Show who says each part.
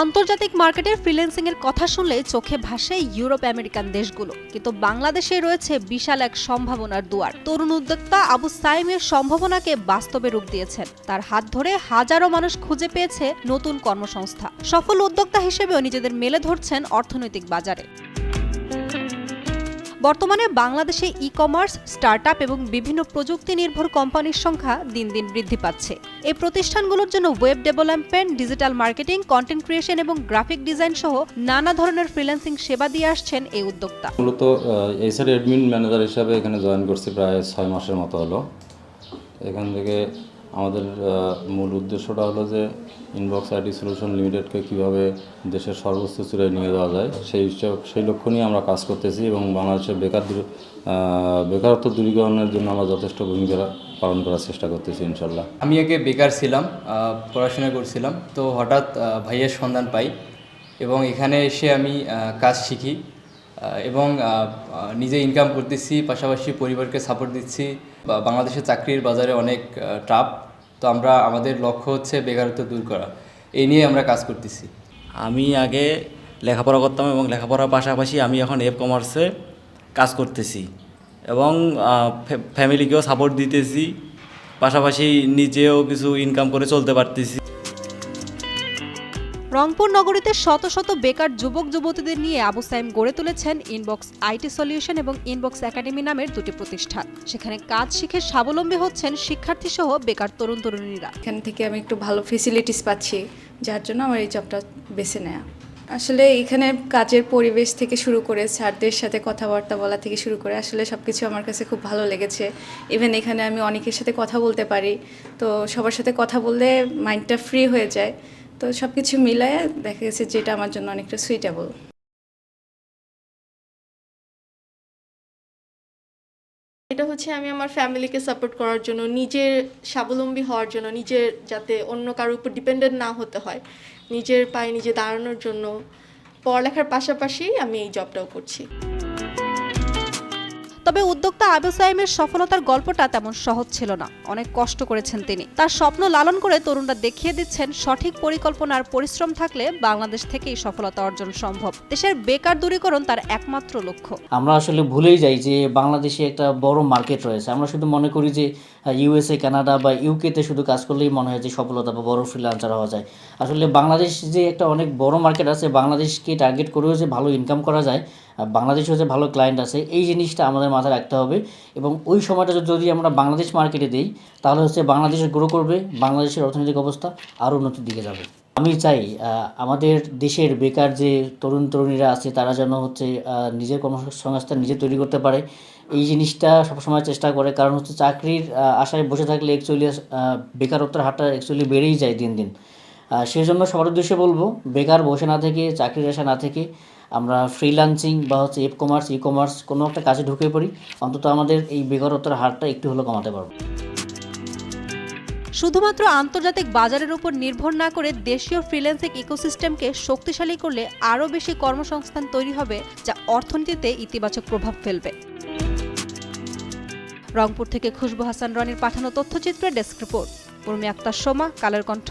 Speaker 1: আন্তর্জাতিক মার্কেটের ফ্রিল্যান্সিং এর কথা শুনলে চোখে ভাসে ইউরোপ আমেরিকান দেশগুলো। কিন্তু বাংলাদেশে রয়েছে বিশাল এক সম্ভাবনার দুয়ার। তরুণ উদ্যোক্তা আবু সাইমের সম্ভাবনাকে বাস্তবে রূপ দিয়েছেন। তার হাত ধরে হাজারো মানুষ খুঁজে পেয়েছে নতুন কর্মসংস্থা। সফল উদ্যোক্তা হিসেবেও নিজেদের মেলে ধরছেন অর্থনৈতিক বাজারে। বর্তমানে বাংলাদেশে ই কমার্স স্টার্টআপ এবং বিভিন্ন প্রযুক্তি নির্ভর কোম্পানির সংখ্যা দিন দিন বৃদ্ধি পাচ্ছে। এই প্রতিষ্ঠানগুলোর জন্য web development digital marketing content creation এবং গ্রাফিক ডিজাইন সহ নানা ধরনের ফ্রিল্যান্সিং সেবা দিয়ে আসছেন এই উদ্যোক্তা।
Speaker 2: মূলত এইচআর অ্যাডমিন ম্যানেজার হিসাবে এখানে জয়েন করছি প্রায় ছয় মাসের মতো হলো। এখান থেকে আমাদের মূল উদ্দেশ্যটা হলো যে ইনবক্স আইটি সলিউশন লিমিটেডকে কীভাবে দেশের সর্বোচ্চ চূড়ায় নিয়ে যাওয়া যায়, সেই সেই লক্ষ্য নিয়ে আমরা কাজ করতেছি এবং বাংলাদেশের বেকার বেকারত্ব দূরীকরণের জন্য আমরা যথেষ্ট ভূমিকা পালন করার চেষ্টা করতেছি ইনশাল্লাহ
Speaker 3: আমি আগে বেকার ছিলাম পড়াশোনা করছিলাম, তো হঠাৎ ভাইয়ের সন্ধান পাই এবং এখানে এসে আমি কাজ শিখি। এবং নিজে ইনকাম করতেছি, পাশাপাশি পরিবারকে সাপোর্ট দিচ্ছি। বাংলাদেশের চাকরির বাজারে অনেক টাফ তো আমরা, আমাদের লক্ষ্য হচ্ছে বেকারত্ব দূর করা। এই নিয়ে আমরা কাজ করতেছি।
Speaker 4: আমি আগে লেখাপড়া করতাম এবং লেখাপড়ার পাশাপাশি আমি এখন এফ কমার্সে কাজ করতেছি। এবং ফ্যামিলিকেও সাপোর্ট দিতেছি। পাশাপাশি নিজেও কিছু ইনকাম করে চলতে পারতেছি।
Speaker 1: রংপুর নগরীতে শত শত বেকার যুবক যুবতীদের নিয়ে আবু সাইম গড়ে তুলেছেন ইনবক্স আইটি সলিউশন এবং ইনবক্স একাডেমি নামের দুটি প্রতিষ্ঠান। সেখানে কাজ শিখে স্বাবলম্বী হচ্ছেন শিক্ষার্থী সহ বেকার তরুণ তরুণীরা।
Speaker 5: এখান থেকে আমি একটু ভালো ফেসিলিটিস পাচ্ছি, যার জন্য আমার এই জবটা বেছে নেওয়া আসলে এখানে কাজের পরিবেশ থেকে শুরু করে স্যারদের সাথে কথাবার্তা বলা থেকে শুরু করে আসলে সব কিছু আমার কাছে খুব ভালো লেগেছে। ইভেন এখানে আমি অনেকের সাথে কথা বলতে পারি, তো সবার সাথে কথা বললে মাইন্ডটা ফ্রি হয়ে যায়। তো সব কিছু মিলায় দেখা গেছে যেটা আমার জন্য অনেকটা সুইটেবল
Speaker 6: এটা হচ্ছে আমি আমার ফ্যামিলিকে সাপোর্ট করার জন্য, নিজের স্বাবলম্বী হওয়ার জন্য, নিজের যাতে অন্য কারোর উপর ডিপেন্ডেন্ট না হতে হয়, নিজের পায়ে নিজে দাঁড়ানোর জন্য পড়ালেখার পাশাপাশি আমি এই জবটাও করছি।
Speaker 1: তবে উদ্যোক্তা আবু সাইমের সফলতার গল্পটা তেমন সহজ ছিল না। অনেক কষ্ট করেছেন তিনি। তার স্বপ্ন লালন করে তরুণরা দেখিয়ে দিচ্ছেন, সঠিক পরিকল্পনা আর পরিশ্রম থাকলে বাংলাদেশ থেকেই সফলতা অর্জন সম্ভব। দেশের বেকার দূরীকরণ তার একমাত্র লক্ষ্য।
Speaker 7: আমরা আসলে ভুলেই যাই যে বাংলাদেশে একটা বড় মার্কেট রয়েছে। আমরা শুধু মনে করি যে ইউএসএ কানাডা বা ইউকেতে শুধু কাজ করলেই মনে হয় যে সফলতা বা বড় ফ্রিলান্সার হওয়া যায়। আসলে বাংলাদেশ যে একটা অনেক বড় মার্কেট আছে, বাংলাদেশকে টার্গেট করেও যে ভালো ইনকাম করা যায় বাংলাদেশেও যে ভালো ক্লায়েন্ট আছে, এই জিনিসটা আমাদের মাথায় রাখতে হবে। এবং ওই সময়টা যদি আমরা বাংলাদেশ মার্কেটে দিই, তাহলে হচ্ছে বাংলাদেশে গ্রো করবে, বাংলাদেশের অর্থনৈতিক অবস্থা আরও উন্নতির দিকে যাবে। আমি চাই আমাদের দেশের বেকার যে তরুণ তরুণীরা আছে, তারা যেন হচ্ছে নিজের কর্মসংস্থান নিজে তৈরি করতে পারে। এই জিনিসটা সবসময় চেষ্টা করে, কারণ হচ্ছে চাকরির আশায় বসে থাকলে অ্যাকচুয়ালি বেকারত্বের হারটা অ্যাকচুয়ালি বেড়েই যায় দিন দিন। সেই জন্য সবার উদ্দেশ্যে বলব, বেকার বসে না থেকে, চাকরির আশা না থেকে আমরা ফ্রিল্যান্সিং বা হচ্ছে এফ কমার্স ই কমার্স কোনো একটা কাজে ঢুকে পড়ি, অন্তত আমাদের এই বেকারত্বের হারটা একটু হলেও কমাতে পারব।
Speaker 1: শুধুমাত্র আন্তর্জাতিক বাজারের উপর নির্ভর না করে দেশীয় ফ্রিল্যান্সিং ইকোসিস্টেমকে শক্তিশালী করলে আরও বেশি কর্মসংস্থান তৈরি হবে, যা অর্থনীতিতে ইতিবাচক প্রভাব ফেলবে। রংপুর থেকে খুশবু হাসান, রনির পাঠানো তথ্যচিত্রে ডেস্ক রিপোর্ট। উর্মি আক্তার সোমা, কালের কণ্ঠ।